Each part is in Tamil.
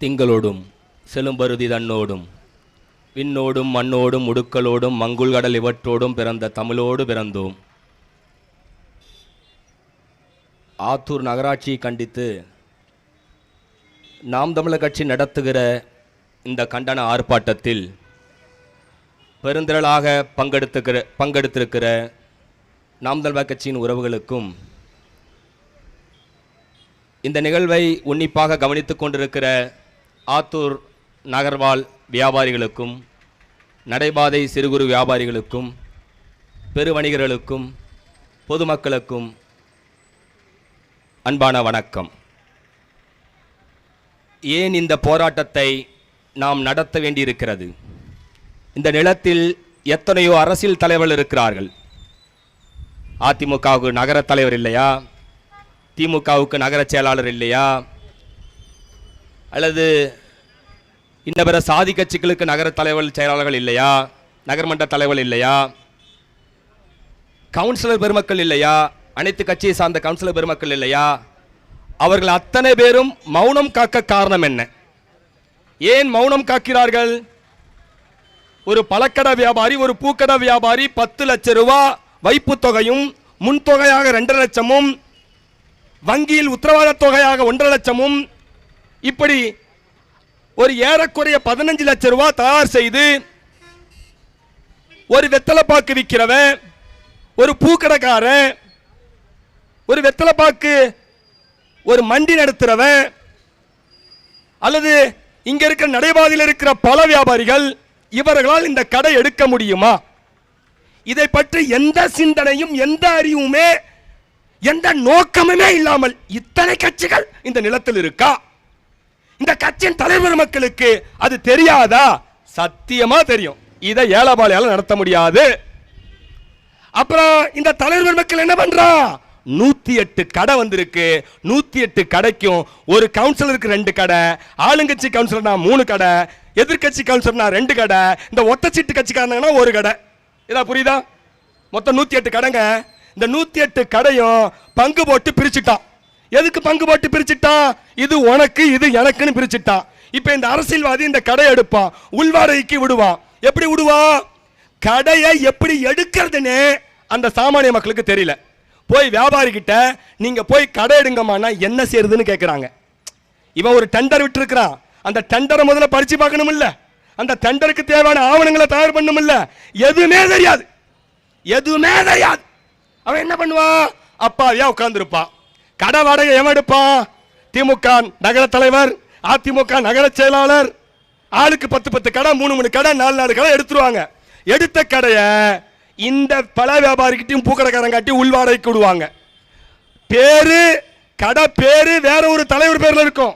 திங்களோடும் செலும்பருதி தன்னோடும் விண்ணோடும் மண்ணோடும் உடுக்களோடும் மங்குள்கடல் இவற்றோடும் பிறந்த தமிழோடு பிறந்தோம். ஆத்தூர் நகராட்சியை கண்டித்து நாம் தமிழர் கட்சி நடத்துகிற இந்த கண்டன ஆர்ப்பாட்டத்தில் பெருந்திரளாக பங்கெடுத்துக்கிற பங்கெடுத்திருக்கிற நாம் தமிழர் கட்சியின் உறவுகளுக்கும் இந்த நிகழ்வை உன்னிப்பாக கவனித்துக் கொண்டிருக்கிற ஆத்தூர் நகர்வாழ் வியாபாரிகளுக்கும் நடைபாதை சிறு குறு வியாபாரிகளுக்கும் பெருவணிகர்களுக்கும் பொதுமக்களுக்கும் அன்பான வணக்கம். ஏன் இந்த போராட்டத்தை நாம் நடத்த வேண்டியிருக்கிறது? இந்த நிலத்தில் எத்தனையோ அரசியல் தலைவர்கள் இருக்கிறார்கள். அதிமுகவுக்கு நகர தலைவர் இல்லையா? திமுகவுக்கு நகர செயலாளர் இல்லையா? அல்லது இன்ன பிற சாதி கட்சிகளுக்கு நகர தலைவர் செயலாளர்கள் இல்லையா? நகர்மன்ற தலைவர் இல்லையா? கவுன்சிலர் பெருமக்கள் இல்லையா? அனைத்து கட்சியை சார்ந்த கவுன்சிலர் பெருமக்கள் இல்லையா? அவர்கள் அத்தனை பேரும் மௌனம் காக்க காரணம் என்ன? ஏன் மௌனம் காக்கிறார்கள்? ஒரு பழக்கடை வியாபாரி ஒரு பூக்கடை வியாபாரி பத்து லட்சம் ரூபாய் வைப்பு தொகையும் முன்தொகையாக ரெண்டரை லட்சமும் வங்கியில் உத்தரவாத தொகையாக ஒன்றரை லட்சமும் இப்படி ஒரு ஏறக்குறைய பதினஞ்சு லட்சம் ரூபாய் தயார் செய்து ஒரு வெத்தலைப்பாக்கு விற்கிறவன் ஒரு பூக்கடைக்காரன் ஒரு வெத்தலைப்பாக்கு ஒரு மண்டி நடத்துகிறவன் அல்லது இங்க இருக்கிற நடைபாதையில் இருக்கிற பல வியாபாரிகள் இவர்களால் இந்த கடை எடுக்க முடியுமா? இதை பற்றி எந்த சிந்தனையும் எந்த அறிவுமே எந்த நோக்கமுமே இல்லாமல் இத்தனை கட்சிகள் இந்த நிலத்தில் இருக்கா? இந்த கட்சியின் தலைவர் மக்களுக்கு அது தெரியாதா? சத்தியமா தெரியும். இதை ஏலபாளையால நடத்த முடியாது. அப்புறம் இந்த தலைவர் மக்கள் என்ன பண்றா? நூத்தி எட்டு கடை வந்திருக்கு. நூத்தி எட்டு கடைக்கும் ஒரு கவுன்சிலருக்கு ரெண்டு கடை ஆளுங்கட்சி கவுன்சிலர்னா மூணு கடை எதிர்க்கட்சி கவுன்சிலர்னா ரெண்டு கடை இந்த ஒத்தச்சீட்டு கட்சிக்காரங்கன்னா ஒரு கடை. இதா புரியுதா? மொத்தம் நூத்தி எட்டு கடைங்க. இந்த நூத்தி எட்டு கடையும் பங்கு போட்டு பிரிச்சுட்டான். எதுக்கு பங்கு போட்டு பிரிச்சுட்டான் இது உனக்கு இது எனக்குன்னு பிரிச்சுட்டான் இப்போ இந்த அரசியல்வாதி இந்த கடை எடுப்பான் உள்வாடகைக்கு விடுவான் எப்படி விடுவான் கடையை எப்படி எடுக்கிறதுன்னு அந்த சாமானிய மக்களுக்கு தெரியல. போய் வியாபாரி கிட்ட நீங்க போய் கடை எடுங்கம்மானா என்ன செய்யறதுன்னு கேட்குறாங்க இவன் ஒரு டெண்டர் விட்டுருக்கிறான் அந்த டெண்டரை முதல்ல படிச்சு பார்க்கணும் இல்ல அந்த டெண்டருக்கு தேவையான ஆவணங்களை தயார் பண்ணும் இல்ல எதுவுமே தெரியாது. எதுவுமே தெரியாது. அவன் என்ன பண்ணுவான் அப்பாவியா உட்காந்துருப்பான் கடை வாடகை எவன் எடுப்பான் திமுக நகர தலைவர் அதிமுக நகர செயலாளர். ஆளுக்கு பத்து பத்து கடை மூணு மூணு கடை நாலு நாலு கடை எடுத்துருவாங்க. எடுத்த கடையை இந்த பல வியாபாரிக்கிட்டையும் பூக்கடைக்காரங்காட்டி உள்வாடகைக்கு விடுவாங்க. பேரு கடை பேரு வேற ஒரு தலைவர் பேர்ல இருக்கும்.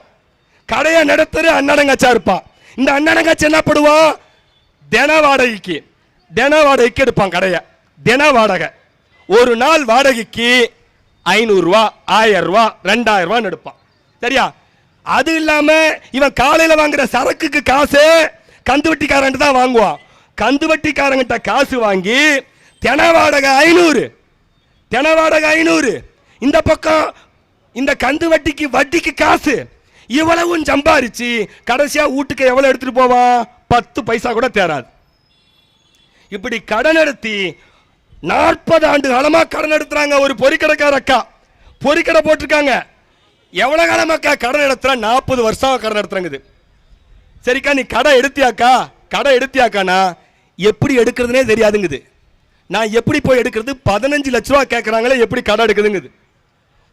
கடையை நடத்துற அண்ணனங்காச்சா இருப்பான் இந்த அண்ணடங்காச்சி என்ன பண்ணுவான் தின வாடகைக்கு தின வாடகைக்கு எடுப்பான் கடையை. தின வாடகை ஒரு நாள் வாடகைக்கு ஐநூறுரூவா ஆயிரம் ரூபா எடுப்பான். சரியா? அது இல்லாமல் இவன் காலையில் வாங்குற சரக்குக்கு காசு கந்து வட்டிக்காரன்ட்டு தான் வாங்குவான். கந்து வட்டிக்காரங்கிட்ட காசு வாங்கி தென வாடகை ஐநூறு. தென வாடகை ஐநூறு. இந்த பக்கம் இந்த கந்து வட்டிக்கு வட்டிக்கு காசு. இவ்வளவும் சம்பாரிச்சு கடைசியாக வீட்டுக்கு எவ்வளோ எடுத்துகிட்டு போவான்? பத்து பைசா கூட தேராது. இப்படி கடன் நடத்தி நாற்பது ஆண்டு காலமா கடன் எடுத்துறாங்க. ஒரு பொறிக்கடைக்கார அக்கா. பொறிக்கடை போட்டிருக்காங்க. எவ்வளவு காலமாக்கா கடன் எடுத்துறா? நாற்பது வருஷம் கடன் எடுத்துறாங்க சரிக்கா நீ கடை எடுத்தியாக்கா? கடை எடுத்தியாக்கானா எப்படி எடுக்கிறதுனே தெரியாதுங்குது. நான் எப்படி போய் எடுக்கிறது? பதினஞ்சு லட்ச ரூபா கேட்குறாங்களே எப்படி கடை எடுக்குதுங்குது.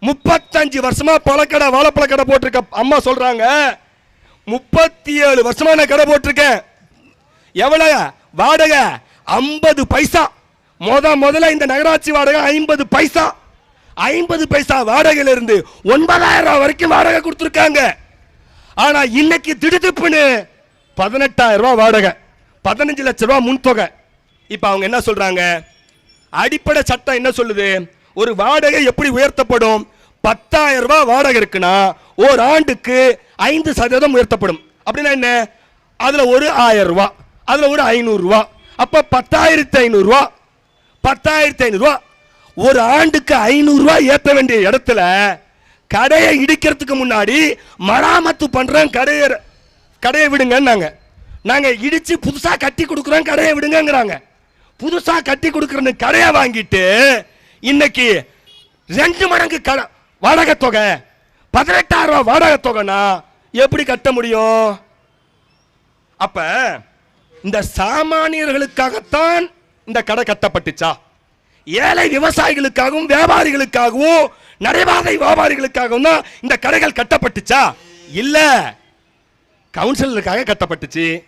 முப்பத்தஞ்சு வருஷமா பழக்கடை வாழைப்பழ கடை போட்டிருக்க அம்மா சொல்றாங்க. முப்பத்தி ஏழு வருஷமா நான் கடை போட்டிருக்கேன். எவ்வளோ வாடகை ஐம்பது பைசா. முத முதல்ல இந்த நகராட்சி வாடகை ஐம்பது பைசா. ஐம்பது பைசா வாடகையில இருந்து ஒன்பதாயிரம் ரூபாய் வரைக்கும் வாடகை கொடுத்துருக்காங்க. ஆனா இன்னைக்கு திடுதிப்புன்னு பதினெட்டாயிரம் ரூபாய் வாடகை. பதினஞ்சு லட்சம் ரூபாய் முன்தொகை இப்போ அவங்க என்ன சொல்றாங்க? அடிப்படை சட்டம் என்ன சொல்லுது? ஒரு வாடகை எப்படி உயர்த்தப்படும்? பத்தாயிரம் ரூபாய் வாடகை இருக்குன்னா ஒரு ஆண்டுக்கு ஐந்து சதவீதம் உயர்த்தப்படும். அப்படின்னா என்ன? அதுல ஒரு ஆயிரம் ரூபாய் அதுல ஒரு ஐநூறு ரூபாய். அப்ப பத்தாயிரத்தி ஐநூறு ரூபாய். பத்தாயிரத்தி ஐநூறுரூவா ஒரு ஆண்டுக்கு ஐநூறுரூவா ஏற்ற வேண்டிய இடத்துல கடையை இடிக்கிறதுக்கு முன்னாடி மராமத்து பண்ணுறேன் கடையை கடையை விடுங்கன்னாங்க. நாங்கள் இடித்து புதுசாக கட்டி கொடுக்குறோம் கடையை விடுங்கங்கிறாங்க. புதுசாக கட்டி கொடுக்குறன்னு கடையை வாங்கிட்டு இன்னைக்கு ரெண்டு மடங்கு கடை வாடகை தொகை பதினெட்டாயிரம் ரூபா வாடகை தொகைனா எப்படி கட்ட முடியும்? அப்போ இந்த சாமானியர்களுக்காகத்தான் இந்த கடை கட்டப்பட்டுச்சா? ஏழை விவசாயிகளுக்காகவும் வியாபாரிகளுக்காகவும் நடைபாதை வியாபாரிகளுக்காகவும் தான் இந்த கடைகள் கட்டப்பட்டுச்சா? இல்ல. கவுன்சிலருக்காக கட்டப்பட்டுச்சு.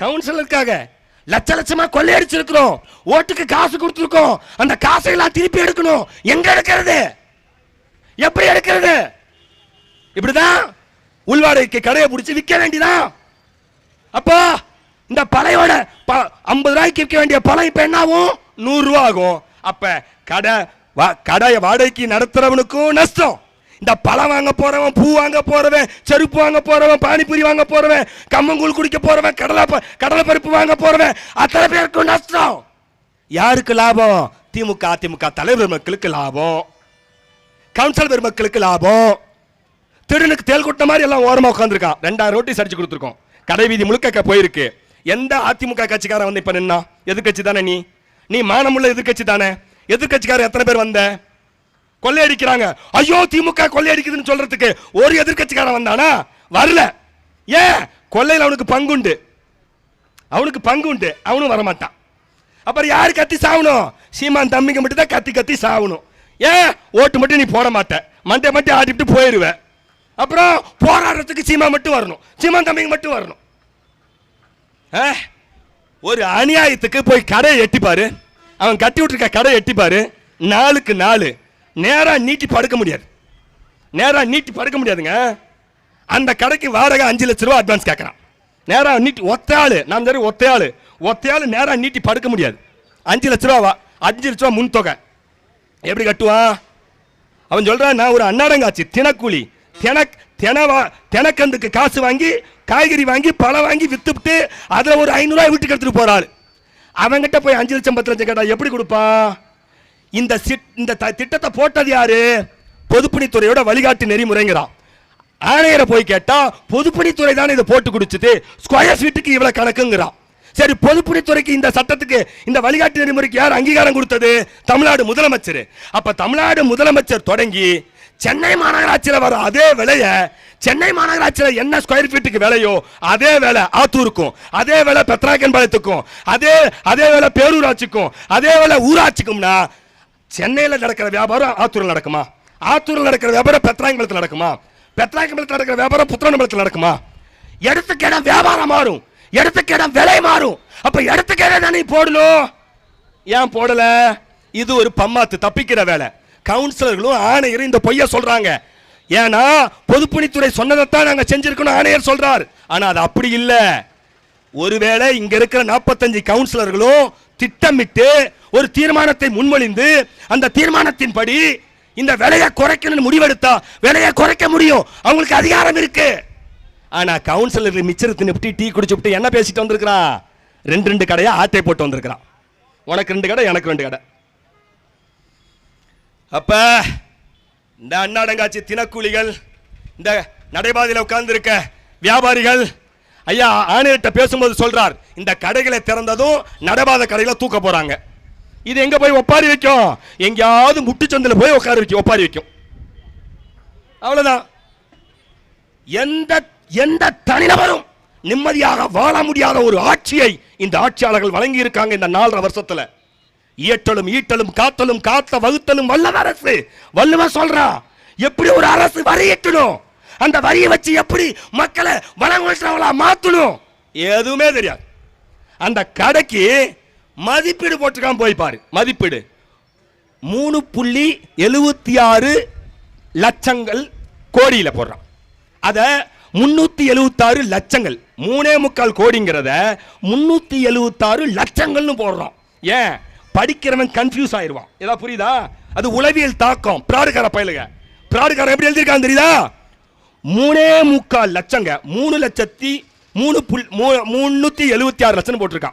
கவுன்சிலருக்காக லட்ச லட்சமா கொள்ளையடிச்சிருக்கிறோம். ஓட்டுக்கு காசு கொடுத்துருக்கோம். அந்த காசை எல்லாம் திருப்பி எடுக்கணும். எங்க எடுக்கிறது? எப்படி எடுக்கிறது? இப்படிதான் உள்வாடகைக்கு கடையை பிடிச்சி விற்க வேண்டியதான் அப்போ இந்த பழையோட ஐம்பது ரூபாய்க்கு விற்க வேண்டிய பழம் இப்ப என்னாகும்? நூறுரூவா நூறு ரூபா ஆகும் அப்ப கடை வா- கடையை வாடகைக்கு நடத்துறவனுக்கும் நஷ்டம். இந்த பழம் வாங்க போறவன் பூ வாங்க போறவன் செருப்பு வாங்க போறவன் பானிபூரி வாங்க போறவன் கம்மங்கூழ் குடிக்க போறவன் கடலை கடலை பருப்பு வாங்க போறவன் அத்தனை பேருக்கும் நஷ்டம். யாருக்கு லாபம்? திமுக அதிமுக தலைவர் மக்களுக்கு லாபம். கவுன்சில் பெருமக்களுக்கு லாபம். திருடனுக்கு தேல் கொட்ட மாதிரி எல்லாம் ஓரமாக உட்காந்துருக்கான் ரெண்டாயிரம் ரோட்டி சரிச்சு கொடுத்துருக்கோம். கடை வீதி முழுக்க போயிருக்கு. எந்த அதிமுக கட்சிக்காரன் வந்து இப்ப நின்னா? எதிர்க்கட்சி தானே நீ? நீ மானமுள்ள எதிர்க்கட்சி தானே? எதிர்க்கட்சிக்காரன் எத்தனை பேர் வந்த? கொள்ளையடிக்கிறாங்க. ஐயோ திமுக கொள்ளையடிக்குதுன்னு சொல்றதுக்கு ஒரு எதிர்க்கட்சிக்காரன் வந்தானா? வரல. ஏன்? கொள்ளையில் அவனுக்கு பங்குண்டு. அவனுக்கு பங்கு உண்டு அவனும் வரமாட்டான். அப்புறம் யார் கத்தி சாவணும்? சீமான் தம்பிங்க மட்டும் தான் கத்தி கத்தி சாவணும். ஏன்? ஓட்டு மட்டும் நீ போட மாட்ட. மண்டை மட்டும் ஆடிட்டு போயிடுவேன் அப்புறம் போராடுறதுக்கு சீமா மட்டும் வரணும். சீமான் தம்பிங்க மட்டும் வரணும். ஒரு அநியாயத்துக்கு போய் கடையை எட்டிப்பாரு அவன் கட்டி விட்டுருக்க கடையை எட்டிப்பாரு நாளுக்கு நாலு. நேராக நீட்டி படுக்க முடியாது. நேராக நீட்டி படுக்க முடியாதுங்க. அந்த கடைக்கு வாடகை அஞ்சு லட்ச ரூபா அட்வான்ஸ் கேட்குறான் நேராக நீட்டி ஒத்தையாள் நான் தெரியும் ஒத்தையாள் ஒத்தையாள் நேராக நீட்டி படுக்க முடியாது. அஞ்சு லட்ச ரூபாவா? அஞ்சு லட்ச ரூபா முன் தொகை எப்படி கட்டுவான்? அவன் சொல்கிறான் நான் ஒரு அன்னாடங்காச்சு தினக்கூலி. தினக் தினவா தினக்கந்துக்கு காசு வாங்கி காய்கறி வாங்கி பழம் வாங்கி வித்துவிட்டு அதில் ஒரு ஐநூறுரூவா வீட்டுக்கு எடுத்துகிட்டு போகிறாரு அவன்கிட்ட போய் அஞ்சு லட்சம் பத்து லட்சம் கேட்டால் எப்படி கொடுப்பான்? இந்த சிட் இந்த த- திட்டத்தை போட்டது யாரு? பொதுப்பணித்துறையோட வழிகாட்டு நெறிமுறைங்கிறான். ஆணையரை போய் கேட்டால் பொதுப்பணித்துறை தானே இதை போட்டு குடிச்சிட்டு ஸ்கொயர் ஃபீட்டுக்கு இவ்வளோ கணக்குங்கிறான். சரி பொதுப்பணித்துறைக்கு இந்த சட்டத்துக்கு இந்த வழிகாட்டு நெறிமுறைக்கு யார் அங்கீகாரம் கொடுத்தது? தமிழ்நாடு முதலமைச்சர். அப்போ தமிழ்நாடு முதலமைச்சர் தொடங்கி சென்னை மாநகராட்சியில் வர அதே விலையை சென்னை மாநகராட்சியில் என்ன ஸ்கொயர் ஃபீட்டுக்கு விலையோ அதே வேலை ஆத்தூருக்கும் அதே வேலை பெத்ராக்கன்பாளையத்துக்கும் அதே அதே வேலை பேரூராட்சிக்கும் அதே வேலை ஊராட்சிக்கும்னா சென்னையில் நடக்கிற வியாபாரம் ஆத்தூரில் நடக்குமா? ஆத்தூரில் நடக்கிற வியாபாரம் பெத்ராயம்பலத்தில் நடக்குமா? பெத்ராயம்பலத்தில் நடக்கிற வியாபாரம் புத்திரம்பலத்தில் நடக்குமா? இடத்துக்கு இடம் வியாபாரம் மாறும். இடத்துக்கு இடம் விலை மாறும். அப்ப இடத்துக்கு இடம் தானே போடணும்? ஏன் போடல? இது ஒரு பம்மாத்து தப்பிக்கிற வேலை. கவுன்சிலர்களும் ஆணையரும் இந்த பொய்ய சொல்றாங்க. ஏன்னா பொதுப்பணித்துறை சொன்னதைத்தான் நாங்கள் செஞ்சிருக்கணும் ஆணையர் சொல்றார். ஆனால் அது அப்படி இல்லை. ஒருவேளை இங்க இருக்கிற நாற்பத்தஞ்சு கவுன்சிலர்களும் திட்டமிட்டு ஒரு தீர்மானத்தை முன்மொழிந்து அந்த தீர்மானத்தின்படி இந்த விலையை குறைக்கணும்னு முடிவெடுத்தா விலையை குறைக்க முடியும். அவங்களுக்கு அதிகாரம் இருக்கு. ஆனா கவுன்சிலர் மிச்சர் நிப்டி டீ குடிச்சுட்டு என்ன பேசிட்டு வந்திருக்கிறான்? ரெண்டு ரெண்டு கடையா ஆட்டை போட்டு வந்திருக்கிறான். உனக்கு ரெண்டு கடை எனக்கு ரெண்டு கடை. அப்ப இந்த அண்ணாடங்காட்சி தினக்கூலிகள் இந்த நடைபாதையில் உட்கார்ந்துருக்க வியாபாரிகள் ஐயா ஆணையர்கிட்ட பேசும்போது சொல்றார் இந்த கடைகளை திறந்ததும் நடைபாதை கடைகளை தூக்க போறாங்க. இது எங்க போய் ஒப்பாரி வைக்கும்? எங்கேயாவது முட்டுச்சந்தில் போய் உட்கார வைக்கும் ஒப்பாரி வைக்கும். அவ்வளவுதான். எந்த எந்த தனிநபரும் நிம்மதியாக வாழ முடியாத ஒரு ஆட்சியை இந்த ஆட்சியாளர்கள் வழங்கி இருக்காங்க இந்த நாலரை வருஷத்துல. இயற்றலும் ஈட்டலும் காத்தலும் காத்த வகுத்தலும் வல்லவ அரசு. வல்லுவ சொல்றா எப்படி ஒரு அரசு வரி எட்டணும் அந்த வரியை வச்சு எப்படி மக்களை வளங்குறவங்களா மாத்தணும்? எதுவுமே தெரியாது. அந்த கடைக்கு மதிப்பீடு போட்டுக்காம போய் பாரு மதிப்பீடு. மூணு புள்ளி எழுபத்தி ஆறு லட்சங்கள் கோடியில் போடுறான். அதை முன்னூத்தி எழுபத்தாறு லட்சங்கள் மூணே முக்கால் கோடிங்கிறத முன்னூத்தி எழுபத்தாறு லட்சங்கள்னு போடுறோம் ஏன்? படிக்கிறவன் கன்ஃபியூஸ் ஆயிடுவான் ஏதாவது புரியுதா? அது உளவியல் தாக்கம். பிராடுகார பயலுங்க பிராடுகாரன் எப்படி எழுதியிருக்கான் தெரியுதா? மூணே முக்கால் லட்சங்க. மூணு லட்சத்தி மூணு புல் மூ- எழுபத்தி ஆறு லட்சம் போட்டிருக்கான்.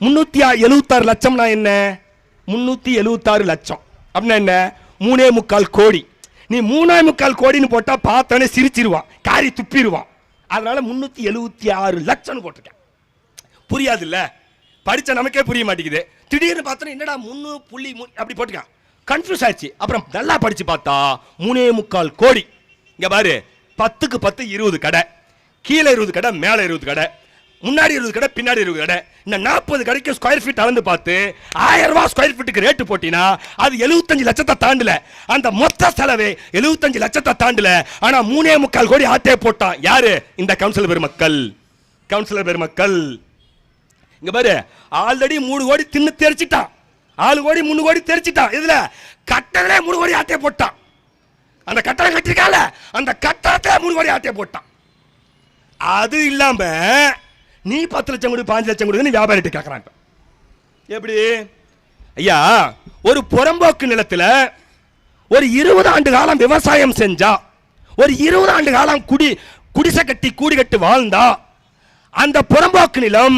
முந்நூற்றி எழுபத்தாறு லட்சம்னா என்ன? முந்நூற்றி எழுபத்தாறு லட்சம். அப்படின்னா என்ன? மூணே முக்கால் கோடி. நீ மூணே முக்கால் கோடின்னு போட்டால் பார்த்தோன்னே சிரிச்சிருவான். காரி துப்பிடுவான். அதனால முந்நூற்றி எழுபத்தி ஆறு லட்சம்னு போட்டிருக்கேன். புரியாது படித்த நமக்கே புரிய மாட்டேங்குது. திடீர்னு பார்த்தா என்னடா முன்னு புள்ளி அப்படி போட்டுக்கான். கன்ஃபியூஸ் ஆயிடுச்சு. அப்புறம் நல்லா படித்து பார்த்தா மூணே முக்கால் கோடி. இங்கே பாரு பத்துக்கு பத்து இருபது கடை. கீழே இருபது கடை மேலே இருபது கடை. முன்னாடி இருபது கடை பின்னாடி இருபது கடை. இந்த நாற்பது கடைக்கு ஸ்கொயர் ஃபீட் அளந்து பார்த்து ஆயிரம் ரூபா ஸ்கொயர் ஃபீட்டுக்கு ரேட்டு போட்டினா அது எழுபத்தஞ்சு லட்சத்தை தாண்டல. அந்த மொத்த செலவு எழுபத்தஞ்சு லட்சத்தை தாண்டல. ஆனால் மூணே முக்கால் கோடி ஆட்டே போட்டான். யாரு? இந்த கவுன்சிலர் பெருமக்கள். கவுன்சிலர் பெருமக்கள். இங்க பாரு ஆல்ரெடி மூணு கோடி தின்னு தெரிச்சிட்டான். ஆளு கோடி மூணு கோடி தெரிச்சிட்டான். இதுல கட்டத்திலே மூணு கோடி ஆட்டே போட்டான். அந்த கட்டடம் கட்டிருக்கால அந்த கட்டடத்தை மூணு கோடி ஆட்டே போட்டான். அது இல்லாம நீ பத்து லட்சம் கொடு பாஞ்சு லட்சம் கொடுன்னு வியாபாரிட்டு கேட்கறான் எப்படி? ஐயா ஒரு புறம்போக்கு நிலத்தில் ஒரு இருபது ஆண்டு காலம் விவசாயம் செஞ்சா ஒரு இருபது ஆண்டு காலம் குடி குடிசை கட்டி கூடி கட்டி வாழ்ந்தா அந்த புறம்போக்கு நிலம்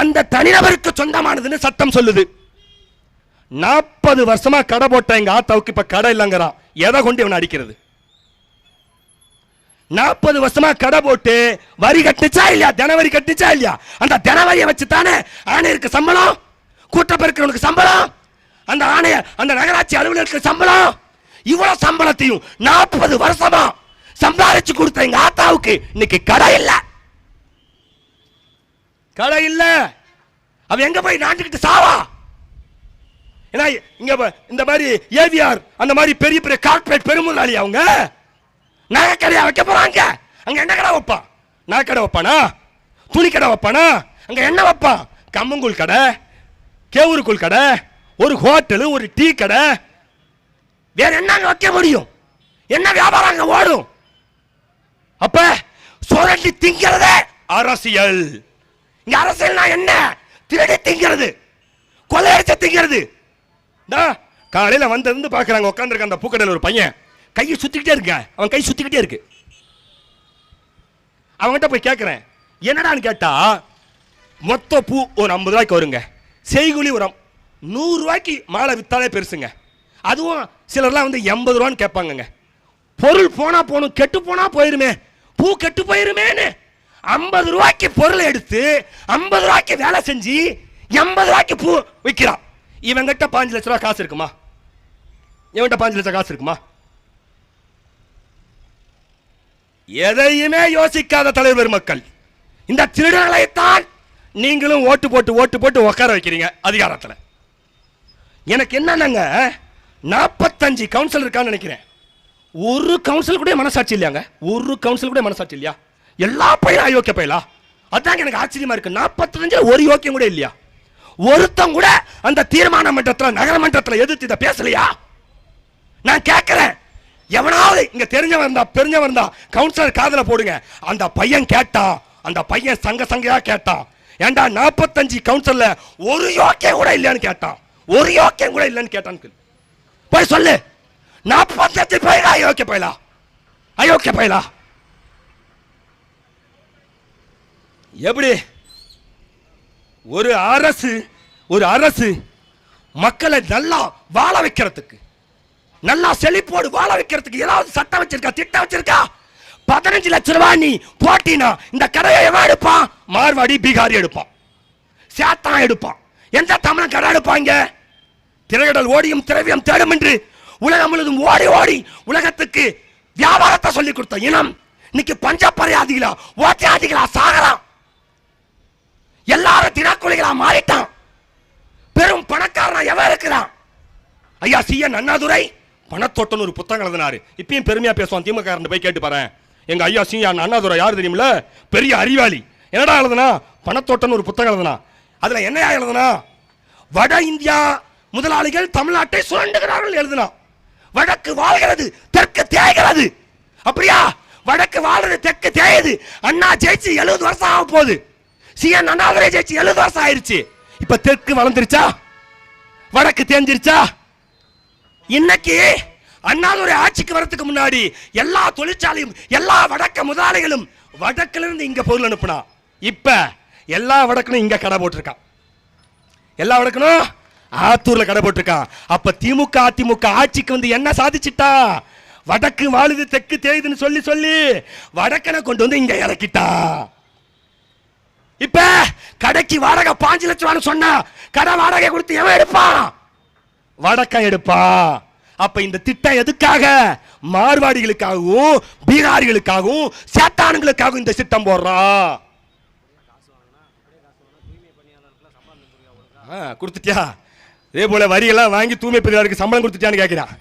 அந்த தனிநபருக்கு சொந்தமானதுன்னு சட்டம் சொல்லுது. நாற்பது வருஷமா கடை போட்ட எங்க ஆத்தாவுக்கு இப்ப கடை இல்லைங்கிறான் எதை கொண்டு இவனை அடிக்கிறது? நாற்பது வருஷமா கடை போட்டு வரி கட்டுச்சா இல்லையா? தினவரி கட்டுச்சா இல்லையா? அந்த தினவரியை வச்சு தானே ஆணையருக்கு சம்பளம்? கூட்டப்பெருக்கிறவனுக்கு சம்பளம்? அந்த ஆணைய அந்த நகராட்சி அலுவலருக்கு சம்பளம்? இவ்வளவு சம்பளத்தையும் நாற்பது வருஷமா சம்பாதிச்சு கொடுத்த எங்க ஆத்தாவுக்கு இன்னைக்கு கடை இல்லை. கடை இல்ல. அவன் எங்க போய் நாட்டுக்கிட்டு சாவா? ஏன்னா இங்க இந்த மாதிரி ஏவிஆர் அந்த மாதிரி பெரிய பெரிய கார்பரேட் பெருமுதலாளி அவங்க நகைக்கடையா வைக்க போறாங்க அங்க? என்ன கடை வைப்பான் நகைக்கடை வைப்பானா? துணி கடை வைப்பானா? அங்க என்ன வைப்பான் கம்மங்கூழ் கடை கேவுருக்குள் கடை ஒரு ஹோட்டலு ஒரு டீ கடை. வேற என்ன வைக்க முடியும்? என்ன வியாபாரம் அங்க ஓடும்? அப்ப சுரண்டி திங்கிறதே அரசியல். இங்க அரசியல்னா என்ன? திருடி திங்கிறது கொள்ளையடிச்சு திங்கிறது. காலையில வந்திருந்து பாக்குறாங்க உட்காந்துருக்க அந்த பூக்கடையில் ஒரு பையன். கையை சுத்திக்கிட்டே இருக்க? அவன் கை சுத்திக்கிட்டே இருக்கு. அவன்கிட்ட போய் கேட்குறேன் என்னடான்னு கேட்டா மொத்த பூ ஒரு ஐம்பது ரூபாய்க்கு வருங்க. செய்குலி உரம் நூறு ரூபாய்க்கு மாலை வித்தாலே பெருசுங்க. அதுவும் சிலர்லாம் வந்து எண்பது ரூபான்னு கேட்பாங்கங்க. பொருள் போனா போகணும் கெட்டு போனா போயிருமே. பூ கெட்டு போயிருமேன்னு ஐம்பது ரூபாய்க்கு பொருளை எடுத்து ஐம்பது ரூபாய்க்கு வேலை செஞ்சு எண்பது ரூபாய்க்கு பூ விற்கிறான் இவங்கிட்ட பாஞ்சு லட்ச ரூபா காசு இருக்குமா? இவன்கிட்ட பாஞ்சு லட்சம் காசு இருக்குமா? எதையுமே யோசிக்காத தலைவர் மக்கள் இந்த திருடர்களைத்தான் நீங்களும் ஓட்டு போட்டு ஓட்டு போட்டு உட்கார வைக்கிறீங்க அதிகாரத்தில். எனக்கு என்னன்னாங்க நாற்பத்தஞ்சு கவுன்சில் இருக்கான்னு நினைக்கிறேன். ஒரு கவுன்சில் கூட மனசாட்சி இல்லையாங்க? ஒரு கவுன்சில் கூட மனசாட்சி இல்லையா? எல்லா பையனும் அயோக்கிய பயலா? அதான் எனக்கு ஆச்சரியமா இருக்கு. நாற்பத்தஞ்சு ஒரு யோக்கியம் கூட இல்லையா? ஒருத்தன் கூட அந்த தீர்மான மன்றத்தில் நகரமன்றத்தில் எதிர்த்து இதை பேசலையா? நான் கேட்கிறேன். எவனாவது இங்க தெரிஞ்சவன் இருந்தா பெருஞ்சவன் இருந்தா கவுன்சிலர் காதல போடுங்க. அந்த பையன் கேட்டான் அந்த பையன் சங்க சங்கையா கேட்டான் ஏன்டா நாற்பத்தஞ்சு கவுன்சிலர்ல ஒரு யோக்கியம் கூட இல்லையான்னு கேட்டான். ஒரு யோக்கியம் கூட இல்லைன்னு கேட்டான் போய் சொல்லு. நாற்பத்தஞ்சு பயிலா அயோக்கிய பயிலா? அயோக்கிய பயிலா? எப்படி? ஒரு அரசு ஒரு அரசு மக்களை நல்லா வாழ வைக்கிறதுக்கு நல்லா செழிப்போடு வாழ வைக்கிறதுக்கு ஏதாவது சட்டம் வச்சிருக்கா திட்டம் வச்சிருக்கா? பதினஞ்சு லட்ச ரூபாய் நீ போட்டினா இந்த கடையை எவன் எடுப்பான்? மார்வாடி பீகாரி எடுப்பான். சேத்தான் எடுப்பான். எந்த தமிழன் கடை எடுப்பாங்க திரையிடல் ஓடியும் திரவியம் தேடும் என்று உலகம் முழுதும் ஓடி ஓடி உலகத்துக்கு வியாபாரத்தை சொல்லி கொடுத்த இனம். இன்னைக்கு பஞ்சப்பறையாதிகளா ஓட்டியாதிகளா சாகலாம். எல்லாரும் தினக்கூலிகளா மாறிட்டான். பெரும் பணக்காரனா எவன் இருக்கிறான்? ஐயா சி. என். அண்ணாதுரை பணத்தோட்டம் ஒரு புத்தகம் எழுதினாரு. இப்பயும் பெருமையா பேசுவான். திமுக போய் கேட்டு பாரு எங்க ஐயா சி. என். அண்ணாதுரை யார் தெரியுமில பெரிய அறிவாளி. என்னடா எழுதுனா? பணத்தோட்டம் ஒரு புத்தகம் எழுதுனா. அதுல என்னையா எழுதுனா? வட இந்தியா முதலாளிகள் தமிழ்நாட்டை சுரண்டுகிறார்கள் எழுதுனா. வடக்கு வாழ்கிறது தெற்கு தேய்கிறது. அப்படியா? வடக்கு வாழ்றது தெற்கு தேயுது அண்ணா ஜெயிச்சு எழுபது வருஷம் ஆக போகுது சிஎன் அண்ணாதுரை ஜெயிச்சு எழுபது வருஷம் ஆயிருச்சு. இப்ப தெற்கு வளர்ந்துருச்சா? வடக்கு தேஞ்சிருச்சா? இன்னைக்கு அண்ணாதுரை ஆட்சிக்கு வரத்துக்கு முன்னாடி எல்லா தொழிற்சாலையும் எல்லா வடக்க முதலாளிகளும் வடக்குல இருந்து இங்க பொருள் அனுப்புனா. இப்ப எல்லா வடக்கனும் இங்க கடை போட்டிருக்கான். எல்லா வடக்கனும் ஆத்தூர்ல கடை போட்டிருக்கான். அப்ப திமுக அதிமுக ஆட்சிக்கு வந்து என்ன சாதிச்சிட்டா? வடக்கு வாழுது தெற்கு தேயுதுன்னு சொல்லி சொல்லி வடக்கனை கொண்டு வந்து இங்க இறக்கிட்டா. இப்ப கடைக்கு வாடகை பாஞ்சு லட்சம் சொன்னா கடை வாடகை கொடுத்து எவன் எடுப்பான் வடக்கம் எடுப்பான் அப்ப இந்த திட்டம் எதுக்காக? மார்வாடிகளுக்காகவும் பீகாரிகளுக்காகவும் சேத்தானுங்களுக்காகவும் இந்த திட்டம் போடுறான் ஆ, கொடுத்துட்டியா? இதே போல வரியெல்லாம் வாங்கி தூய்மை பணியாளருக்கு சம்பளம் கொடுத்துட்டியான்னு கேட்கிறான்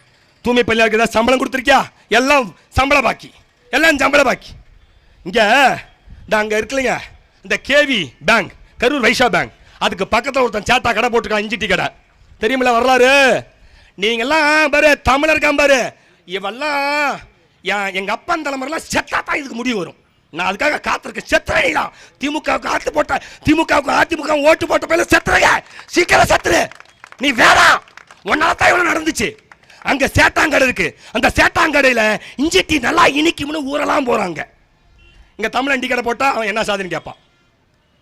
தூய்மை பணியாளருக்கு ஏதாவது சம்பளம் கொடுத்துருக்கியா? எல்லாம் சம்பள பாக்கி. எல்லாம் சம்பள பாக்கி. இங்க இந்த அங்க இருக்குல்லங்க. இந்த KV bank Karur Vysya bank அதுக்கு பக்கத்தில் ஒருத்தன் சேட்டா கடை போட்டிருக்கான் இஞ்சி டீ கடை. தெரியுமில்ல வரலாறு? நீங்கள்லாம் பாரு தமிழர் பாரு. இவெல்லாம் என் எங்கள் அப்பா தலைமுறைலாம் செத்தா தான் இதுக்கு முடிவு வரும். நான் அதுக்காக காத்திருக்க தான். திமுகவுக்கு ஆத்து போட்ட திமுகவுக்கு அதிமுக ஓட்டு போட்ட பேர்ல செத்துறீங்க சீக்கிரம் செத்துரு. நீ வேணாம் உன்னால தான் இவ்வளவு நடந்துச்சு. அங்க சேட்டாங்கடை இருக்கு. அந்த சேட்டாங்கடையில இஞ்சி டீ நல்லா இனிக்கும்னு ஊரெல்லாம் போறாங்க. இங்க தமிழ் அண்டி கடை போட்டா அவன் என்ன சாதனை கேட்பான்.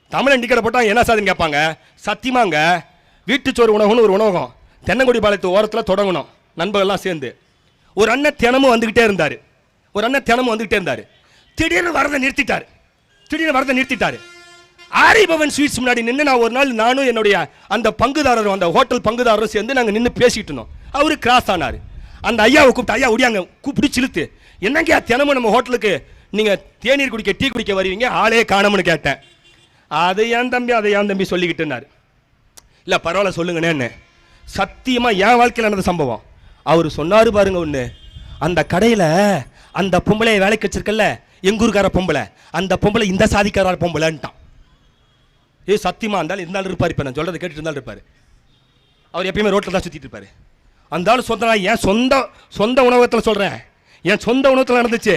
தமிழன் டிக்கெட் போட்டால் என்ன சாதுன்னு கேட்பாங்க? சத்தியமாங்க. வீட்டுச்சோறு உணவுன்னு ஒரு உணவகம். தென்னங்குடி பாளையத்து ஓரத்தில் தொடங்கணும். நண்பர்கள்லாம் சேர்ந்து. ஒரு அண்ணன் தினமும் வந்துக்கிட்டே இருந்தார். ஒரு அண்ணன் தினமும் வந்துக்கிட்டே இருந்தார். திடீர்னு வரதை நிறுத்திட்டார். திடீர்னு வரதை நிறுத்திட்டார். ஆரி பவன் ஸ்வீட்ஸ் முன்னாடி நின்று நான் ஒரு நாள் நானும் என்னுடைய அந்த பங்குதாரரும் அந்த ஹோட்டல் பங்குதாரரும் சேர்ந்து நாங்கள் நின்று பேசிட்டு இருந்தோம். அவரு கிராஸ் ஆனார். அந்த ஐயாவை கூப்பிட்டு ஐயா ஒடியாங்க கூப்பிட்டு சிலுத்து. என்னங்கய்யா தினமும் நம்ம ஹோட்டலுக்கு நீங்கள் தேநீர் குடிக்க டீ குடிக்க வருவீங்க? ஆளே காணோம்னு கேட்டேன். அதை ஏன் தம்பி அதை ஏன் தம்பி சொல்லிக்கிட்டுனார்? இல்லை பரவாயில்ல சொல்லுங்கண்ணே சத்தியமாக என் வாழ்க்கையில் நடந்த சம்பவம். அவர் சொன்னார் பாருங்க ஒன்று அந்த கடையில் அந்த பொம்பளையை வேலைக்கு வச்சிருக்கல எங்கூருக்கார பொம்பளை. அந்த பொம்பளை இந்த சாதிக்கார பொம்பளைன்ட்டான். ஏ சத்தியமாக இருந்தாலும் இருந்தாலும் இருப்பார் இப்போ நான் சொல்கிறத கேட்டுட்டு இருந்தாலும் இருப்பார். அவர் எப்பயுமே ரோட்டில் தான் சுற்றிட்டு இருப்பார். அந்த ஆள் சொந்த என் சொந்த சொந்த உணவகத்தில் சொல்கிறேன் என் சொந்த உணவகத்தில் நடந்துச்சு.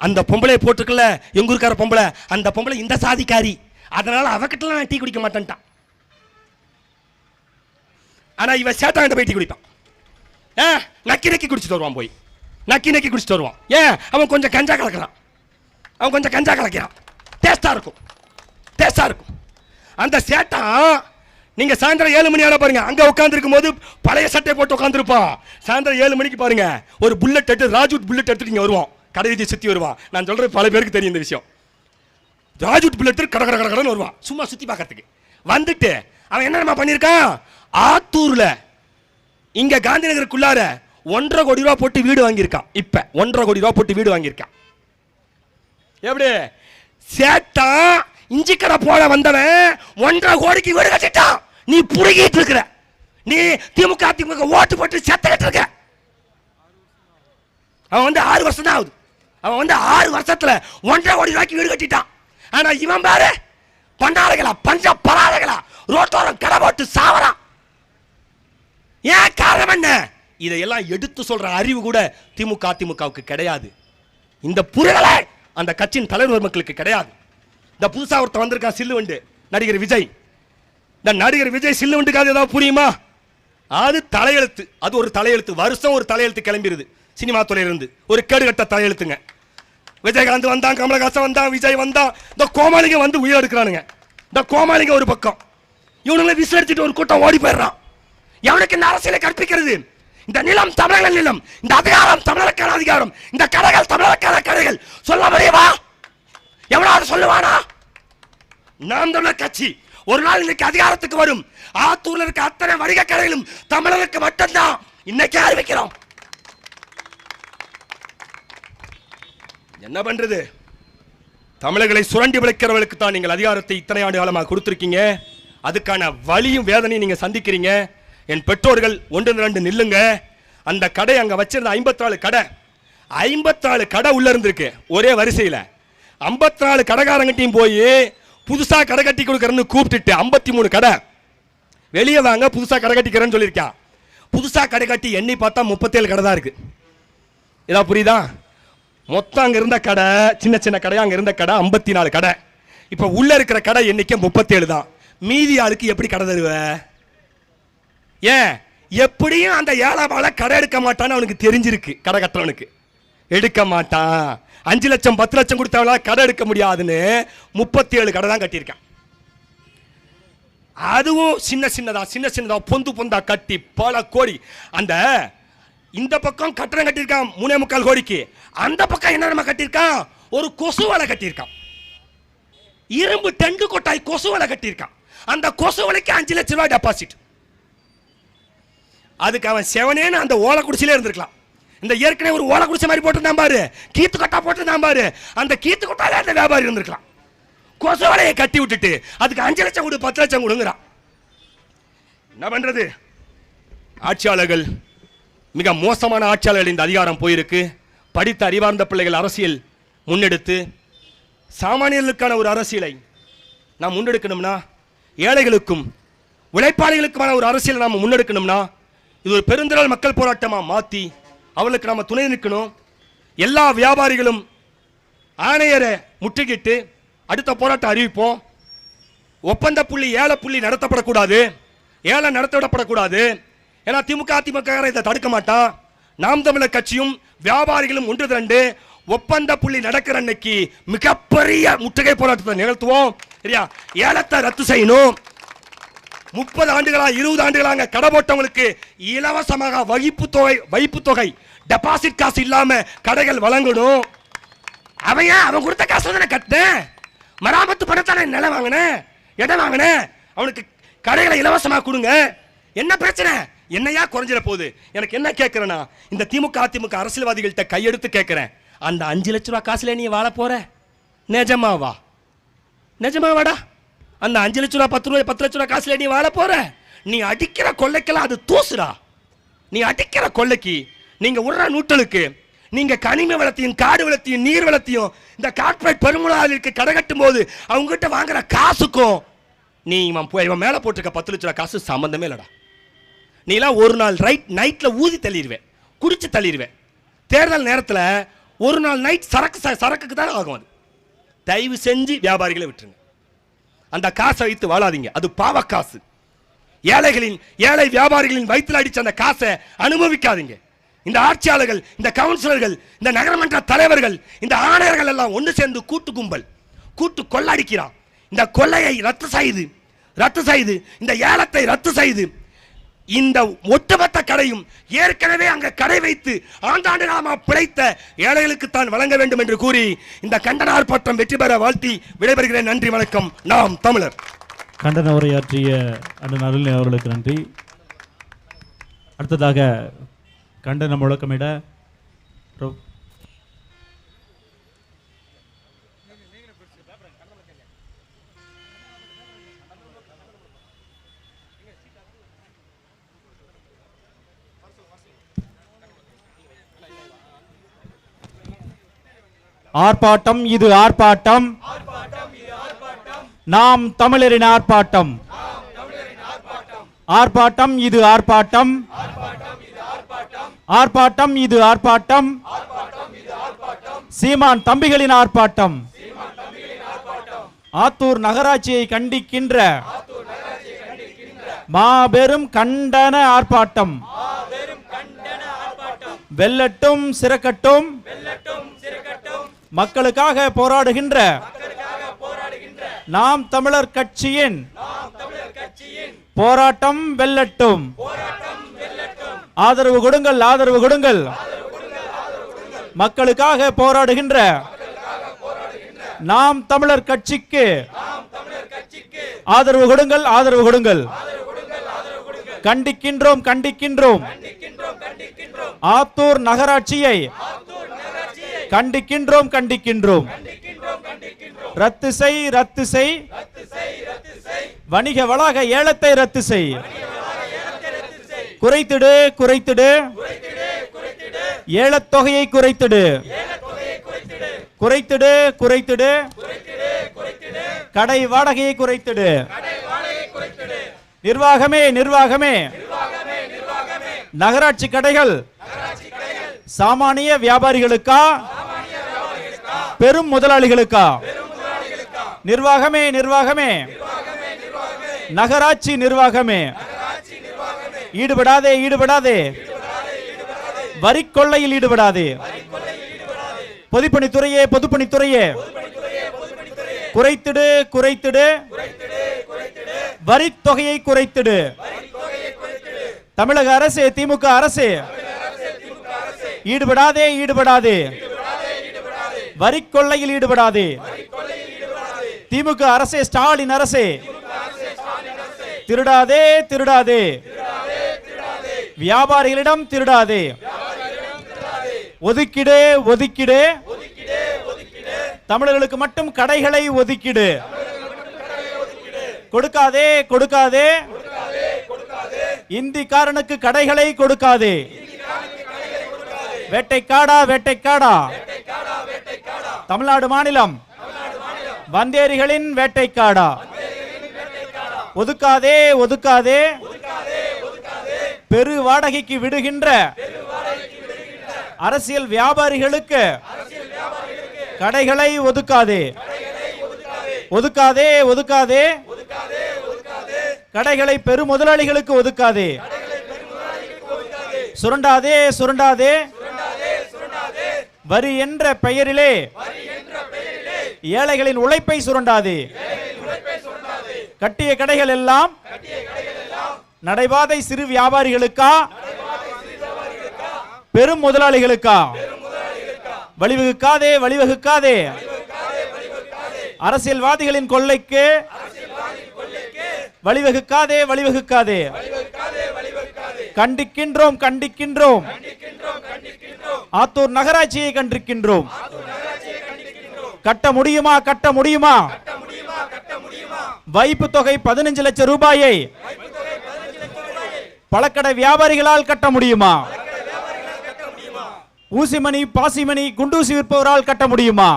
அந்த பொம்பளையை போட்டிருக்கல எங்கூருக்கார பொம்பளை. அந்த பொம்பளை இந்த சாதிக்காரி. அதனால் அவகிட்டலாம் நான் டீ குடிக்க மாட்டேன்ட்டான். ஆனால் இவன் சேத்தாண்ட போய் டீ குடிப்பான். ஏ நக்கி நக்கி குடிச்சிட்டு வருவான் போய். நக்கி நக்கி குடிச்சிட்டு வருவான். ஏன் அவன் கொஞ்சம் கஞ்சா கலக்கிறான். அவன் கொஞ்சம் கஞ்சா கலக்கிறான். டேஸ்ட்டாக இருக்கும். டேஸ்ட்டாக இருக்கும். அந்த சேட்டான் நீங்கள் சாயந்தரம் ஏழு மணி ஆனால் பாருங்கள் அங்கே உட்காந்துருக்கும் போது பழைய சட்டை போட்டு உட்காந்துருப்பான் சாயந்தரம் ஏழு மணிக்கு பாருங்கள் ஒரு புல்லட் எடுத்து ராஜூட் புல்லட் எடுத்துட்டு இங்கே வருவான். கடை சுற்றி வருவான். நான் சொல்கிறது பல பேருக்கு தெரியும் இந்த விஷயம். ராஜூட் புல்லட் கட கட கடன்னு வருவான். சும்மா சுற்றி பார்க்கறதுக்கு. வந்துட்டு அவன் என்ன பண்ணியிருக்கான்? ஆத்தூரில் இங்கே காந்தி நகருக்குள்ளார ஒன்றரை கோடி ரூபா போட்டு வீடு வாங்கியிருக்கான். இப்போ ஒன்றரை கோடி ரூபா போட்டு வீடு வாங்கியிருக்கான். எப்படி? சேட்டா இஞ்சி கடை போட வந்தவன் ஒன்றரை கோடிக்கு வீடு கட்டிட்டான். நீ புடுங்கிட்டு இருக்கிற. நீ திமுக அதிமுக ஓட்டு போட்டு செத்துக்கிட்டு இருக்க. அவன் வந்து ஆறு வருஷம் தான் ஆகுது. அவன் வந்து ஆறு வருஷத்துல ஒன்றரை கோடி ரூபாய்க்கு வீடு கட்டிட்டான். ஆனா இவன் பாரு பண்டாளைகளா பஞ்ச பராதகளா ரோட்டோரம் கடை போட்டு சாவறான் ஏன் காரணம் என்ன? இதையெல்லாம் எடுத்து சொல்ற அறிவு கூட திமுக அதிமுகவுக்கு கிடையாது. இந்த புரிதலை அந்த கட்சியின் தலைவர் மக்களுக்கு கிடையாது. இந்த புதுசா ஒருத்தன் வந்திருக்கான் சில்லுவண்டு நடிகர் விஜய். இந்த நடிகர் விஜய் சில்லுவண்டுக்காக ஏதாவது புரியுமா? அது தலையெழுத்து. அது ஒரு தலையெழுத்து. வருஷம் ஒரு தலையெழுத்து கிளம்பிடுது சினிமா துறையிலிருந்து. ஒரு கேடுகட்ட தலையெழுத்துங்க. விஜயகாந்த் வந்தான் கமலஹாசன் வந்தான் விஜய் வந்தான் இந்த கோமாளிங்க வந்து உயிர் எடுக்கிறானுங்க. இந்த கோமாளிங்க ஒரு பக்கம். இவனுங்களை விசாரிச்சுட்டு ஒரு கூட்டம் ஓடி போயிடுறான். எவனுக்கு இந்த அரசியலை கற்பிக்கிறது? இந்த நிலம் தமிழர்கள் நிலம் இந்த அதிகாரம் தமிழருக்கான அதிகாரம் இந்த கடைகள் தமிழருக்கான கடைகள். சொல்ல முடியவா எவனாவது சொல்லுவானா? நாம் தமிழர் கட்சி. ஒரு நாள் இன்னைக்கு அதிகாரத்துக்கு வரும். ஆத்தூர்ல இருக்க அத்தனை வணிக கடைகளும் தமிழருக்கு மட்டும்தான். இன்னைக்கு அறிவிக்கிறோம். என்ன பண்றது? தமிழர்களை சுரண்டி விளைக்கிறவர்களுக்கு தான் நீங்கள் அதிகாரத்தை இத்தனை ஆண்டு காலமாக கொடுத்துருக்கீங்க. அதுக்கான வழியும் வேதனையும் நீங்கள் சந்திக்கிறீங்க. என் பெற்றோர்கள் ஒன்று ரெண்டு நில்லுங்க. அந்த கடை அங்கே வச்சிருந்த ஐம்பத்தாலு கடை ஐம்பத்தாலு கடை உள்ள இருந்திருக்கு ஒரே வரிசையில். ஐம்பத்தி நாலு கடைக்காரங்கிட்டையும் போய் புதுசாக கடை கட்டி கொடுக்குறேன்னு கூப்பிட்டுட்டு ஐம்பத்தி மூணு கடை. வெளியே வாங்க புதுசாக கடை கட்டிக்கிறேன்னு சொல்லியிருக்கான் புதுசாக கடை கட்டி எண்ணி பார்த்தா முப்பத்தேழு கடை தான் இருக்குது இதான் புரியுதா? மொத்தம் அங்க இருந்த கடை சின்ன சின்ன கடை அங்க இருந்த கடை ஐம்பத்தி நாலு கடை. இப்ப உள்ள இருக்கிற கடை எண்ணிக்கை முப்பத்தேழு தான். மீதி ஆளுக்கு எப்படி கடை தருவ? ஏன்? எப்படியும் அந்த ஏழாவால கடை எடுக்க மாட்டான்னு அவனுக்கு தெரிஞ்சிருக்கு கடை கட்டுறவனுக்கு. எடுக்க மாட்டான். அஞ்சு லட்சம் பத்து லட்சம் கொடுத்தவனா கடை எடுக்க முடியாதுன்னு முப்பத்தி ஏழு கடை தான் கட்டியிருக்கான். அதுவும் சின்ன சின்னதா சின்ன சின்னதா பொந்து பொந்தா கட்டி பல கோடி. அந்த இந்த பக்கம் கட்டணம் கட்டியிருக்கான் மூணே முக்கால் கோடிக்கு. அந்த பக்கம் என்ன நம்ம கட்டியிருக்கான் ஒரு கொசு வலை கட்டியிருக்கான் இரும்பு டெண்டு கொட்டாய் கொசு வலை கட்டியிருக்கான் அந்த கொசு வலைக்கு அஞ்சு லட்ச ரூபாய் டெபாசிட் அதுக்கு அவன் செவனேன்னு அந்த ஓலை குடிச்சிலே இருந்திருக்கலாம். இந்த ஏற்கனவே ஒரு ஓலை குடிச்ச மாதிரி போட்டிருந்தான் பாரு. கீத்து கொட்டா போட்டிருந்தான் பாரு. அந்த கீத்து கொட்டாலே அந்த வியாபாரி இருந்திருக்கலாம். கொசு வலையை கட்டி விட்டுட்டு அதுக்கு அஞ்சு லட்சம் கொடு பத்து லட்சம் கொடுங்கிறான். என்ன பண்றது? ஆட்சியாளர்கள் மிக மோசமான ஆட்சியாளர்கள் இந்த அதிகாரம் போயிருக்கு. படித்த அறிவார்ந்த பிள்ளைகள் அரசியல் முன்னெடுத்து சாமானியர்களுக்கான ஒரு அரசியலை நாம் முன்னெடுக்கணும்னா ஏழைகளுக்கும் உழைப்பாளிகளுக்குமான ஒரு அரசியலை நாம் முன்னெடுக்கணும்னா இது ஒரு பெருந்திரள் மக்கள் போராட்டமாக மாற்றி அவர்களுக்கு நாம் துணை நிற்கணும். எல்லா வியாபாரிகளும் ஆணையரை முற்றுகிட்டு அடுத்த போராட்டம் அறிவிப்போம். ஒப்பந்த புள்ளி ஏழை புள்ளி நடத்தப்படக்கூடாது. ஏழை நடத்தப்படக்கூடாது. ஏன்னா திமுக அதிமுக இதை தடுக்க மாட்டான் நாம் தமிழர் கட்சியும் வியாபாரிகளும் ஒன்று திரண்டு ஒப்பந்த புள்ளி நடக்கிற அன்னைக்கு மிகப்பெரிய முற்றுகை போராட்டத்தை நிகழ்த்துவோம். சரியா? ஏலத்தை ரத்து செய்யணும். முப்பது ஆண்டுகளா இருபது ஆண்டுகளாக கடை போட்டவங்களுக்கு இலவசமாக வகிப்பு தொகை வைப்பு தொகை டெபாசிட் காசு இல்லாம கடைகள் வழங்கணும். அவன் ஏன்? அவன் கொடுத்த காசு தானே கட்டினேன். மராமத்து பணத்தான நிலம் வாங்கினேன் இடம் வாங்கினேன். அவனுக்கு கடைகளை இலவசமாக கொடுங்க. என்ன பிரச்சனை? என்னையா குறைஞ்சிட போகுது? எனக்கு என்ன கேட்குறேன்னா இந்த திமுக அதிமுக அரசியல்வாதிகள்கிட்ட கையெடுத்து கேட்குறேன் அந்த அஞ்சு லட்ச ரூபா காசுல நீ வாழ போகிற நிஜமாவா? நிஜமாவாடா? அந்த அஞ்சு லட்ச ரூபா பத்து ரூபாய் பத்து லட்ச ரூபா காசுல நீ வாழ போகிற நீ அடிக்கிற கொள்ளைக்கெல்லாம் அது தூசுடா. நீ அடிக்கிற கொள்ளைக்கு நீங்கள் விடுற நூட்டலுக்கு நீங்க கனிம வளத்தையும் காடு வளத்தையும் நீர் வளத்தையும் இந்த கார்பரேட் பெருமுளாளிற்கு கடை கட்டும் போது அவங்ககிட்ட வாங்குற காசுக்கும் நீ இவன் இவன் மேலே போட்டிருக்க பத்து லட்ச ரூபா காசு சம்மந்தமே இல்லடா. நீலாம் ஒரு நாள் ரைட் நைட்டில் ஊதி தள்ளிடுவேன். குடிச்சு தள்ளிடுவேன். தேர்தல் நேரத்தில் ஒரு நாள் நைட் சரக்கு ச- சரக்குக்கு தான் ஆகும் அது. தயவு செஞ்சு வியாபாரிகளை விட்டுருங்க. அந்த காசை வைத்து வாழாதீங்க. அது பாவ காசு. ஏழைகளின் ஏழை வியாபாரிகளின் வயிற்றில் அடித்த அந்த காசை அனுபவிக்காதீங்க. இந்த ஆட்சியாளர்கள் இந்த கவுன்சிலர்கள் இந்த நகரமன்ற தலைவர்கள் இந்த ஆணையர்கள் எல்லாம் ஒன்று சேர்ந்து கூட்டு கும்பல். கூட்டு கொள்ளடிக்கிறான் இந்த கொள்ளையை ரத்து செய்து ரத்து செய்து இந்த ஏலத்தை ரத்து செய்து இந்த ஒட்டுமொத்த கடையும் ஏற்கனவே அங்க கடை வைத்து ஆண்டாண்டு நாமா பிழைத்த ஏழைகளுக்கு தான் வழங்க வேண்டும் என்று கூறி இந்த கண்டன ஆர்ப்பாட்டம் வெற்றி பெற வாழ்த்தி விடைபெறுகிறேன். நன்றி வணக்கம். நாம் தமிழர். கண்டன உரையாற்றிய அண்ணன் அருள்நிலை அவர்களுக்கு நன்றி. அடுத்ததாக கண்டன முழக்கமிட ஆர்ப்பாட்டம் இது ஆர்ப்பாட்டம். நாம் தமிழரின் ஆர்ப்பாட்டம். ஆர்ப்பாட்டம் இது ஆர்ப்பாட்டம். ஆர்ப்பாட்டம் இது ஆர்ப்பாட்டம். சீமான் தம்பிகளின் ஆர்ப்பாட்டம். ஆத்தூர் நகராட்சியை கண்டிக்கின்ற மாபெரும் கண்டன ஆர்ப்பாட்டம். வெல்லட்டும் சிறக்கட்டும். மக்களுக்காக போராடுகின்ற நாம் தமிழர் கட்சியின் போராட்டம் வெல்லட்டும். ஆதரவு கொடுங்கள் ஆதரவு கொடுங்கள். மக்களுக்காக போராடுகின்ற நாம் தமிழர் கட்சிக்கு ஆதரவு கொடுங்கள் ஆதரவு கொடுங்கள். கண்டிக்கின்றோம் கண்டிக்கின்றோம். ஆத்தூர் நகராட்சியை கண்டிக்கின்றோம் கண்டிக்கின்றோம். ரத்து செய் ரத்து செய். வணிக வளாக ஏலத்தை ரத்து செய். குறைத்திடு குறைத்திடு. ஏலத்தொகையை குறைத்திடு. குறைத்திடு குறைத்திடு. கடை வாடகையை குறைத்திடு. நிர்வாகமே நிர்வாகமே. நகராட்சி கடைகள். சாமானிய வியாபாரிகளுக்கா? பெரும் முதலாளிகளுக்கா? நிர்வாகமே நிர்வாகமே. நகராட்சி நிர்வாகமே. ஈடுபடாதே ஈடுபடாதே. வரி கொள்ளையில் ஈடுபடாதே. பொதுப்பணித்துறையே பொதுப்பணித்துறையே. குறைத்திடு குறைத்திடு. வரித் தொகையை குறைத்திடு. தமிழக அரசு திமுக அரசு. ஈடுபடாதே ஈடுபடாதே. வரி கொள்ளையில் ஈடுபடாதே. திமுக அரசே ஸ்டாலின் அரசே. திருடாதே திருடாதே. வியாபாரிகளிடம் திருடாதே. ஒதுக்கிடு ஒதுக்கிடு. தமிழர்களுக்கு மட்டும் கடைகளை ஒதுக்கிடு. கொடுக்காதே கொடுக்காதே. இந்திக்காரனுக்கு கடைகளை கொடுக்காதே. வேட்டைக்காடா வேட்டைக்காடா. தமிழ்நாடு மாநிலம் வந்தேரிகளின் வேட்டைக்காடா. ஒதுக்காதே ஒதுக்காதே. பெரு வாடகைக்கு விடுகின்ற அரசியல் வியாபாரிகளுக்கு கடைகளை ஒதுக்காதே. ஒதுக்காதே ஒதுக்காதே. கடைகளை பெரு முதலாளிகளுக்கு ஒதுக்காதே. சுரண்டாதே சுரண்டாதே. வரி என்ற பெயரிலே ஏழைகளின் உழைப்பை சுரண்டாதே. கட்டிய கடைகள் எல்லாம் நடைபாதை சிறு வியாபாரிகளுக்கா? பெரும் முதலாளிகளுக்கா? வழிவகுக்காதே வழிவகுக்காதே. அரசியல்வாதிகளின் கொள்ளைக்கு வழிவகுக்காதே வழிவகுக்காதே. கண்டிக்கின்றோம் கண்டிக்கின்றோம். ஆத்தூர் நகராட்சியை கண்டிருக்கின்றோம் கட்ட முடியுமா கட்ட முடியுமா? வைப்பு தொகை பதினஞ்சு லட்சம் ரூபாயை பழக்கடை வியாபாரிகளால் கட்ட முடியுமா? ஊசிமணி பாசிமணி குண்டூசி விற்பவரால் கட்ட முடியுமா?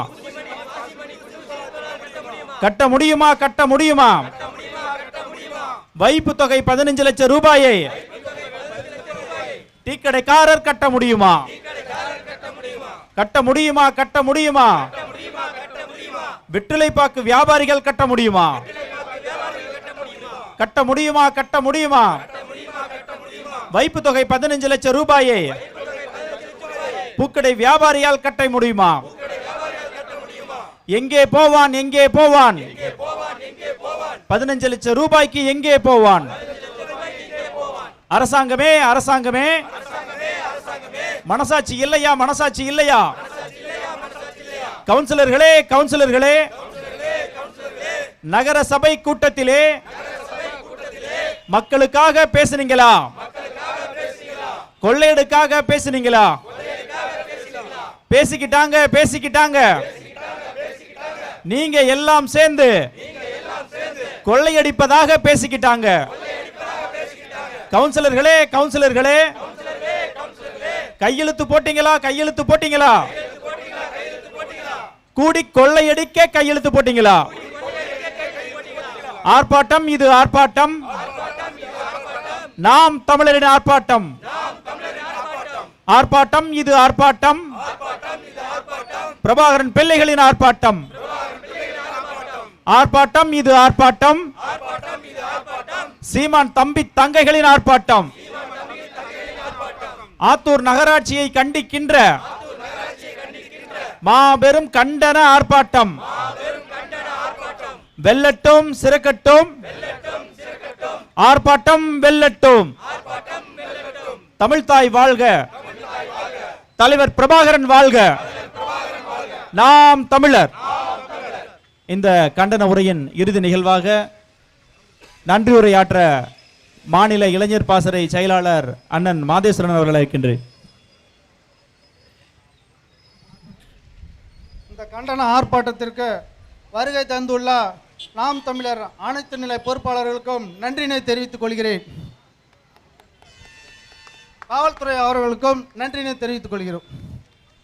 கட்ட முடியுமா கட்ட முடியுமா? வைப்பு தொகை பதினஞ்சு லட்சம் ரூபாயை டீக்கடைக்காரர் கட்ட முடியுமா? கட்ட முடியுமா கட்ட முடியுமா? வெற்றிலைப்பாக்கு வியாபாரிகள் கட்ட முடியுமா? கட்ட முடியுமா கட்ட முடியுமா? வைப்பு தொகை பதினஞ்சு லட்சம் ரூபாயை. பூக்கடை வியாபாரியால் கட்ட முடியுமா? எங்கே போவான் எங்கே போவான்? பதினஞ்சு லட்சம் ரூபாய்க்கு எங்கே போவான்? அரசாங்கமே அரசாங்கமே. மனசாட்சி இல்லையா மனசாட்சி இல்லையா? கவுன்சிலர்களே கவுன்சிலர்களே. நகர சபை கூட்டத்திலே மக்களுக்காக பேசுனீங்களா? கொள்ளையடுக்காக பேசுனீங்களா? பேசிக்கிட்டாங்க பேசிக்கிட்டாங்க. நீங்க எல்லாம் சேர்ந்து கொள்ளையடிப்பதாக பேசிக்கிட்டாங்க. கவுன்சிலர்களே கவுன்சிலர்களே. கையெழுத்து போட்டீங்களா கையெழுத்து போட்டீங்களா? கூடி கொள்ளையடிக்க கையெழுத்து போட்டீங்களா? ஆர்ப்பாட்டம் இது ஆர்ப்பாட்டம். நாம் தமிழரின் ஆர்ப்பாட்டம். ஆர்ப்பாட்டம் இது ஆர்ப்பாட்டம். பிரபாகரன் பிள்ளைகளின் ஆர்ப்பாட்டம். ஆர்ப்பாட்டம் இது ஆர்ப்பாட்டம். சீமான் தம்பி தங்கைகளின் ஆர்ப்பாட்டம். ஆத்தூர் நகராட்சியை கண்டிக்கின்ற மாபெரும் கண்டன ஆர்ப்பாட்டம். வெல்லட்டும் சிறக்கட்டும். ஆர்ப்பாட்டம் வெல்லட்டும். தமிழ்தாய் வாழ்க. தலைவர் பிரபாகரன் வாழ்க. நாம் தமிழர். இந்த கண்டன உரையின் இறுதி நிகழ்வாக நன்றி உரையாற்ற மாநில இளைஞர் பாசறை செயலாளர் அண்ணன் மாதேஸ்வரன் அவர்களை இருக்கின்றேன் இந்த கண்டன ஆர்ப்பாட்டத்திற்கு வருகை தந்துள்ள நாம் தமிழர் அனைத்து நிலை பொறுப்பாளர்களுக்கும் நன்றினை தெரிவித்துக் கொள்கிறேன். காவல்துறை அவர்களுக்கும் நன்றினை தெரிவித்துக் கொள்கிறோம்.